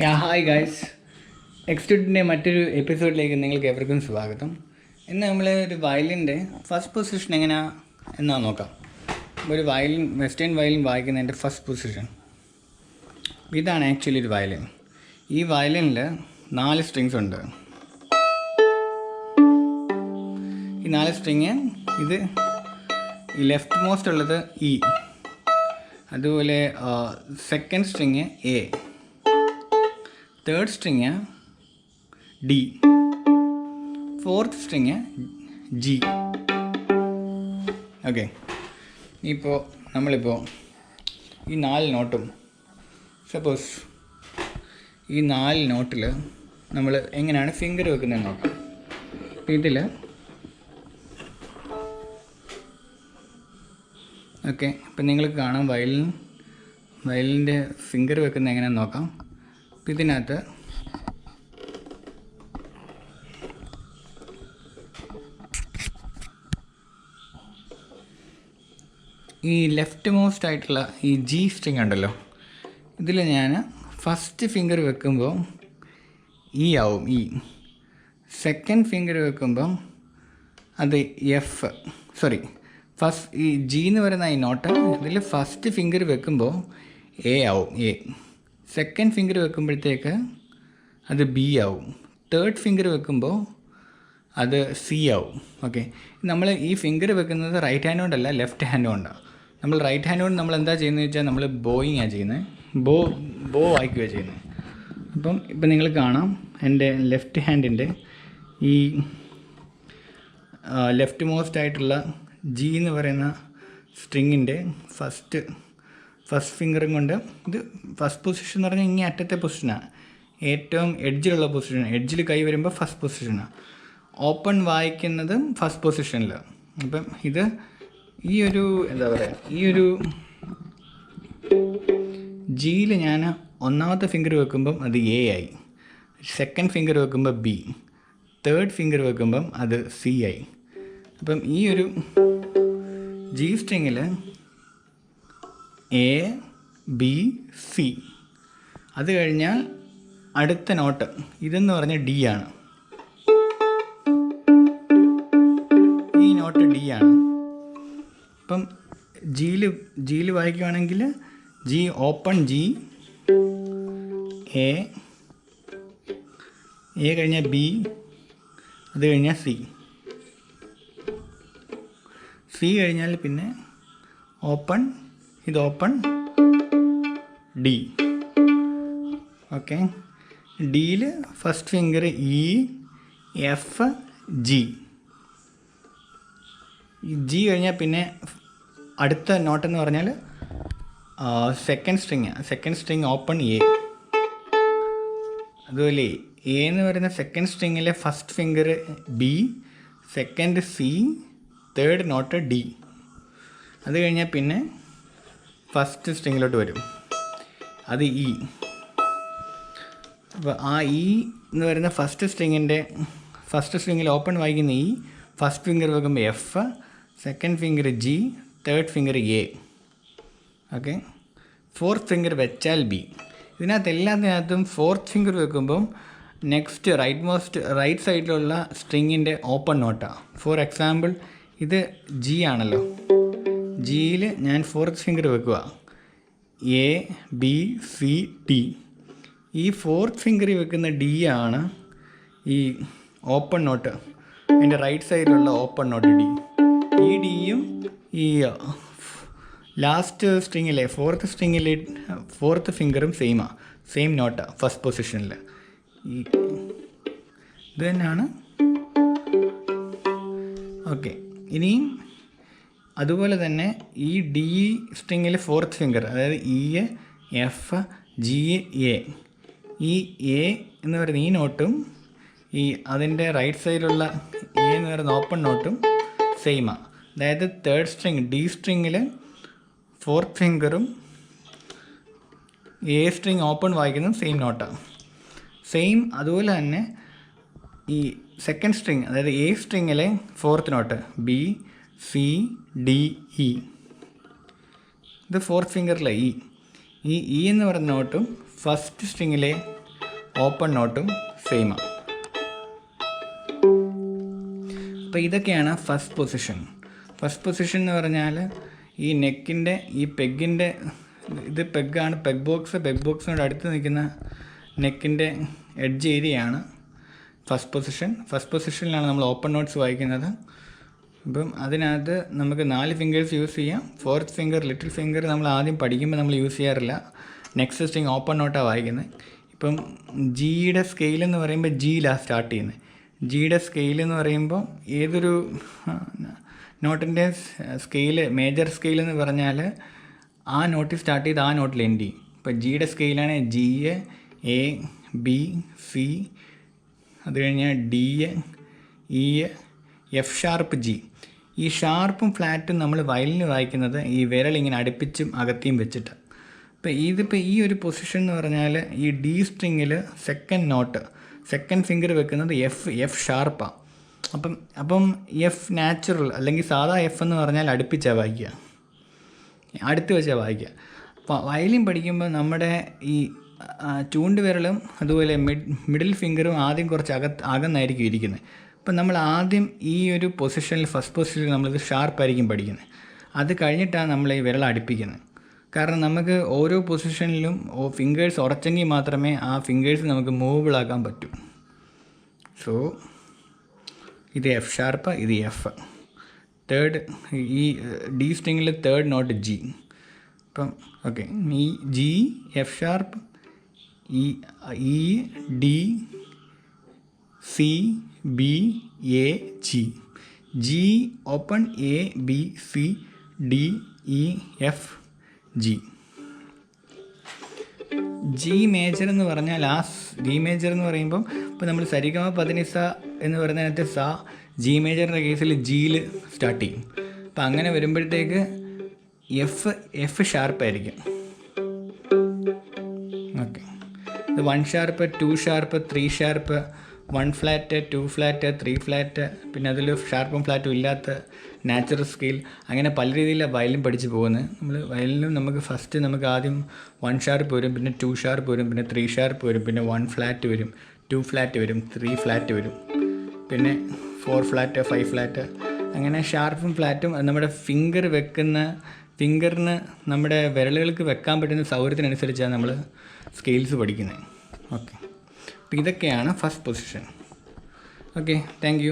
യാ hi guys എക്സ്റ്റുഡിന്റെ മറ്റൊരു എപ്പിസോഡിലേക്ക് നിങ്ങൾക്ക് എവർക്കും സ്വാഗതം. ഇന്ന് നമ്മൾ ഒരു വയലിന്റെ ഫസ്റ്റ് പൊസിഷൻ എങ്ങനെയാ എന്നാ നോക്കാം. ഒരു വയലിൻ വെസ്റ്റേൺ വയലിൻ വായിക്കുന്നതിന്റെ ഫസ്റ്റ് പൊസിഷൻ ഇതാണ് ആക്ച്വലി ഒരു വയലിൻ. ഈ വയലിനിൽ നാല് സ്ട്രിങ്സ് ഉണ്ട്. ഈ നാല് സ്ട്രിങ് ഇത് ലെഫ്റ്റ് മോസ്റ്റ് ഉള്ളത് ഇ അതുപോലെ second string A third string D fourth string G okay ഇപ്പോൾ നമ്മളിപ്പോൾ ഈ നാല് നോട്ടും സപ്പോസ് ഈ നാല് നോട്ടിൽ നമ്മൾ എങ്ങനെയാണ് ഫിംഗർ വെക്കുന്നത് നോക്കാം. ഇതിൽ ഓക്കെ ഇപ്പം നിങ്ങൾക്ക് കാണാം വയലിൻ വയലിന്റെ ഫിംഗർ വെക്കുന്നത് എങ്ങനെയാണെന്ന് നോക്കാം. ഇതിനകത്ത് ഈ ലെഫ്റ്റ് മോസ്റ്റ് ആയിട്ടുള്ള ഈ ജി സ്ട്രിങ് ഉണ്ടല്ലോ ഇതിൽ ഞാൻ ഫസ്റ്റ് ഫിംഗർ വെക്കുമ്പോൾ ഇ ആവും ഇ സെക്കൻഡ് ഫിംഗർ വെക്കുമ്പം അത് എഫ് സോറി ഫസ്റ്റ് ഈ ജി എന്ന് പറയുന്ന ഈ നോട്ട് ഇതിൽ ഫസ്റ്റ് ഫിംഗർ വെക്കുമ്പോൾ എ ആവും എ സെക്കൻഡ് ഫിംഗർ വെക്കുമ്പോഴത്തേക്ക് അത് ബി ആവും. തേർഡ് ഫിംഗർ വെക്കുമ്പോൾ അത് സി ആവും. ഓക്കെ നമ്മൾ ഈ ഫിംഗർ വെക്കുന്നത് റൈറ്റ് ഹാൻഡ് കൊണ്ടല്ല ലെഫ്റ്റ് ഹാൻഡ് കൊണ്ടാണ് നമ്മൾ റൈറ്റ് ഹാൻഡ് കൊണ്ട് നമ്മൾ എന്താ ചെയ്യുന്നത് വെച്ചാൽ നമ്മൾ ബോയിങ് ആണ് ചെയ്യുന്നത് ബോ ബോ വായിക്കുകയാണ് ചെയ്യുന്നത് അപ്പം ഇപ്പം നിങ്ങൾ കാണാം എന്റെ ലെഫ്റ്റ് ഹാൻഡിന്റെ ഈ ലെഫ്റ്റ് മോസ്റ്റ് ആയിട്ടുള്ള ജി എന്ന് പറയുന്ന സ്ട്രിങ്ങിന്റെ ഫസ്റ്റ് ഫസ്റ്റ് ഫിംഗറും കൊണ്ട് ഇത് ഫസ്റ്റ് പൊസിഷൻ എന്ന് പറഞ്ഞാൽ ഇങ്ങനെ അറ്റത്തെ പൊസിഷനാണ് ഏറ്റവും എഡ്ജിലുള്ള പൊസിഷൻ എഡ്ജിൽ കൈ വരുമ്പോൾ ഫസ്റ്റ് പൊസിഷനാണ് ഓപ്പൺ വായിക്കുന്നതും ഫസ്റ്റ് പൊസിഷനിൽ അപ്പം ഇത് ഈ ഒരു എന്താ പറയുക ഈ ഒരു ജിയിൽ ഞാൻ ഒന്നാമത്തെ ഫിംഗർ വെക്കുമ്പം അത് എ ആയി. സെക്കൻഡ് ഫിംഗർ വെക്കുമ്പോൾ ബി തേർഡ് ഫിംഗർ വെക്കുമ്പം അത് സി ആയി. അപ്പം ഈ ഒരു ജി സ്ട്രിങ്ങിൽ എ ബി സി അത് കഴിഞ്ഞാൽ അടുത്ത നോട്ട്. ഇതെന്ന് പറഞ്ഞ ഡി ആണ്. ഈ നോട്ട് ഡി ആണ്. ഇപ്പം ജിയിൽ ജിയിൽ വായിക്കുവാണെങ്കിൽ G open G A A കഴിഞ്ഞാൽ ബി അത് കഴിഞ്ഞാൽ സി സി കഴിഞ്ഞാൽ പിന്നെ ഓപ്പൺ ഇത് ഓപ്പൺ. ഡി. ഓക്കെ. ഡിയിൽ first finger E F G. G കഴിഞ്ഞാൽ പിന്നെ അടുത്ത നോട്ട് എന്ന് പറഞ്ഞാൽ second string second string open A അതുപോലെ എ എന്ന് പറയുന്ന second സ്ട്രിങ്ങിലെ first finger B second C third note D അത് കഴിഞ്ഞാൽ പിന്നെ ഫസ്റ്റ് സ്ട്രിങ്ങിലോട്ട് വരും. അത് ഇ അപ്പോൾ ആ ഇ എന്ന് വരുന്ന ഫസ്റ്റ് സ്ട്രിങ്ങിന്റെ ഫസ്റ്റ് സ്ട്രിങ്ങിൽ ഓപ്പൺ വായിക്കുന്ന ഇ ഫസ്റ്റ് ഫിംഗർ വെക്കുമ്പോൾ F second finger G third finger A okay fourth finger വെച്ചാൽ ബി ഇതിനകത്ത് എല്ലാത്തിനകത്തും ഫോർത്ത് ഫിംഗർ വെക്കുമ്പം നെക്സ്റ്റ് റൈറ്റ് മോസ്റ്റ് റൈറ്റ് സൈഡിലുള്ള സ്ട്രിങ്ങിന്റെ ഓപ്പൺ നോട്ടാണ് ഫോർ എക്സാമ്പിൾ ഇത് ജി ആണല്ലോ. ജിയിൽ ഞാൻ ഫോർത്ത് ഫിംഗർ വെക്കുക എ ബി സി ടി ഈ ഫോർത്ത് ഫിംഗറിൽ വെക്കുന്ന ഡി ആണ് ഈ ഓപ്പൺ നോട്ട് എന്റെ റൈറ്റ് സൈഡിലുള്ള ഓപ്പൺ നോട്ട് ഡി ഈ ഡിയും ഈ ലാസ്റ്റ് സ്ട്രിങ്ങിലെ ഫോർത്ത് സ്ട്രിങ്ങിലെ ഫോർത്ത് ഫിംഗറും സെയിമാണ് സെയിം നോട്ടാണ് ഫസ്റ്റ് പൊസിഷനിൽ ഈ ഇത് തന്നെയാണ് ഓക്കെ ഇനിയും അതുപോലെ തന്നെ ഈ ഡി സ്ട്രിങ്ങിൽ ഫോർത്ത് ഫിംഗർ അതായത് ഇ എഫ് ജി എ. ഈ എ എന്ന് പറയുന്ന ഈ നോട്ടും ഈ അതിന്റെ റൈറ്റ് സൈഡിലുള്ള എ എന്ന് പറയുന്ന ഓപ്പൺ നോട്ടും സെയിമാണ് അതായത് തേർഡ് സ്ട്രിങ് ഡി സ്ട്രിങ്ങിൽ ഫോർത്ത് ഫിംഗറും എ സ്ട്രിങ് ഓപ്പൺ വായിക്കുന്നതും സെയിം നോട്ടാണ് സെയിം അതുപോലെ തന്നെ ഈ സെക്കൻഡ് സ്ട്രിങ് അതായത് A സ്ട്രിങ്ങിലെ fourth note B C D E ഇത് ഫോർത്ത് ഫിംഗറിലെ ഇ ഈ ഇ എന്ന് പറയുന്ന നോട്ടും ഫസ്റ്റ് സ്ട്രിങ്ങിലെ ഓപ്പൺ നോട്ടും സെയിമാണ് അപ്പോൾ ഇതൊക്കെയാണ് ഫസ്റ്റ് പൊസിഷൻ ഫസ്റ്റ് പൊസിഷൻ എന്ന് പറഞ്ഞാൽ ഈ നെക്കിന്റെ ഈ പെഗിന്റെ ഇത് പെഗാണ് പെഗ് ബോക്സ് പെഗ് ബോക്സിനോട് അടുത്ത് നിൽക്കുന്ന നെക്കിന്റെ എഡ്ജ് ഏരിയയാണ് ഫസ്റ്റ് പൊസിഷൻ ഫസ്റ്റ് പൊസിഷനിലാണ് നമ്മൾ ഓപ്പൺ നോട്ട്സ് വായിക്കുന്നത്. ഇപ്പം അതിനകത്ത് നമുക്ക് നാല് ഫിംഗേഴ്സ് യൂസ് ചെയ്യാം. ഫോർത്ത് ഫിംഗർ ലിറ്റിൽ ഫിംഗർ നമ്മൾ ആദ്യം പഠിക്കുമ്പോൾ നമ്മൾ യൂസ് ചെയ്യാറില്ല. നെക്സ്റ്റ് സ്ട്രിങ് ഓപ്പൺ നോട്ടാണ് വായിക്കുന്നത് ഇപ്പം ജിയുടെ സ്കെയിൽ എന്ന് പറയുമ്പോൾ ജിയിലാണ് സ്റ്റാർട്ട് ചെയ്യുന്നത് ജിയുടെ സ്കെയിൽ എന്ന് പറയുമ്പോൾ ഏതൊരു നോട്ടിന്റെ സ്കെയിൽ മേജർ സ്കെയിൽ എന്ന് പറഞ്ഞാൽ ആ നോട്ടിൽ സ്റ്റാർട്ട് ചെയ്ത് ആ നോട്ടിൽ എൻഡ് ചെയ്യും. ഇപ്പോൾ ജിയുടെ സ്കെയിലാണ് ജി എ ബി സി അത് കഴിഞ്ഞാൽ D E F sharp G ഈ ഷാർപ്പും ഫ്ലാറ്റും നമ്മൾ വയലിന് വായിക്കുന്നത് ഈ വിരൽ ഇങ്ങനെ അടുപ്പിച്ചും അകത്തിയും വെച്ചിട്ട്. അപ്പോൾ ഇതിപ്പോൾ ഈ ഒരു പൊസിഷൻ എന്ന് പറഞ്ഞാൽ ഈ ഡി സ്ട്രിങ്ങിൽ സെക്കൻഡ് നോട്ട് സെക്കൻഡ് ഫിംഗർ വെക്കുന്നത് എഫ് എഫ് ഷാർപ്പാണ് അപ്പം അപ്പം എഫ് നാച്ചുറൽ അല്ലെങ്കിൽ സാധാ എഫ് എന്ന് പറഞ്ഞാൽ അടുപ്പിച്ചാണ് വായിക്കുക. അടുത്ത് വെച്ചാൽ വായിക്കുക. അപ്പോൾ വയലിൻ പഠിക്കുമ്പോൾ നമ്മുടെ ഈ ചൂണ്ടുവിരലും അതുപോലെ മിഡ് മിഡിൽ ഫിംഗറും ആദ്യം കുറച്ച് അകത്ത് അകന്നായിരിക്കും ഇരിക്കുന്നത്. അപ്പം നമ്മൾ ആദ്യം ഈ ഒരു പൊസിഷനിൽ ഫസ്റ്റ് പൊസിഷനിൽ നമ്മളിത് ഷാർപ്പായിരിക്കും പഠിക്കുന്നത്. അത് കഴിഞ്ഞിട്ടാണ് നമ്മൾ ഈ വിരൽ അടുപ്പിക്കുന്നത്. കാരണം നമുക്ക് ഓരോ പൊസിഷനിലും ഫിംഗേഴ്സ് ഉറച്ചെങ്കിൽ മാത്രമേ ആ ഫിംഗേഴ്സ് നമുക്ക് മൂവബിൾ ആക്കാൻ പറ്റൂ. സോ ഇത് എഫ് ഷാർപ്പ് ഇത് എഫ് തേർഡ് ഈ ഡി സ്ട്രിങ്ങിൽ തേർഡ് നോട്ട് ജി അപ്പം ഓക്കെ ഈ G F sharp E E D C B A G G open A B C D E F G G major എന്ന് പറഞ്ഞാൽ ആ G major എന്ന് പറയുമ്പം ഇപ്പോൾ നമ്മൾ സരിഗമ പതിനിസ എന്ന് പറയുന്നതിനകത്ത് സ ജി മേജറിന്റെ കേസിൽ ജിയിൽ സ്റ്റാർട്ട് ചെയ്യും. അപ്പം അങ്ങനെ വരുമ്പോഴത്തേക്ക് F F ഷാർപ്പായിരിക്കും okay one sharp two sharp three sharp one flat two flat three flat പിന്നെ അതിൽ ഷാർപ്പും ഫ്ലാറ്റും ഇല്ലാത്ത നാച്ചുറൽ സ്കെയിൽ. അങ്ങനെ പല രീതിയിലാണ് വയലിൻ പഠിച്ച് പോകുന്നത് നമ്മൾ വയലിനും നമുക്ക് ഫസ്റ്റ് നമുക്ക് ആദ്യം വൺ ഷാർപ്പ് വരും പിന്നെ ടു ഷാർപ്പ് വരും പിന്നെ ത്രീ ഷാർപ്പ് വരും പിന്നെ വൺ ഫ്ലാറ്റ് വരും ടു ഫ്ലാറ്റ് വരും ത്രീ ഫ്ലാറ്റ് വരും പിന്നെ ഫോർ ഫ്ലാറ്റ് ഫൈവ് ഫ്ലാറ്റ്. അങ്ങനെ ഷാർപ്പും ഫ്ലാറ്റും നമ്മുടെ ഫിംഗർ വെക്കുന്ന ഫിംഗറിന് നമ്മുടെ വിരലുകൾക്ക് വെക്കാൻ പറ്റുന്ന സൗകര്യത്തിനനുസരിച്ചാണ് നമ്മൾ സ്കെയിൽസ് പഠിക്കുന്നത് ഓക്കെ. ഇതൊക്കെയാണ് ഫസ്റ്റ് പൊസിഷൻ ഓക്കെ താങ്ക്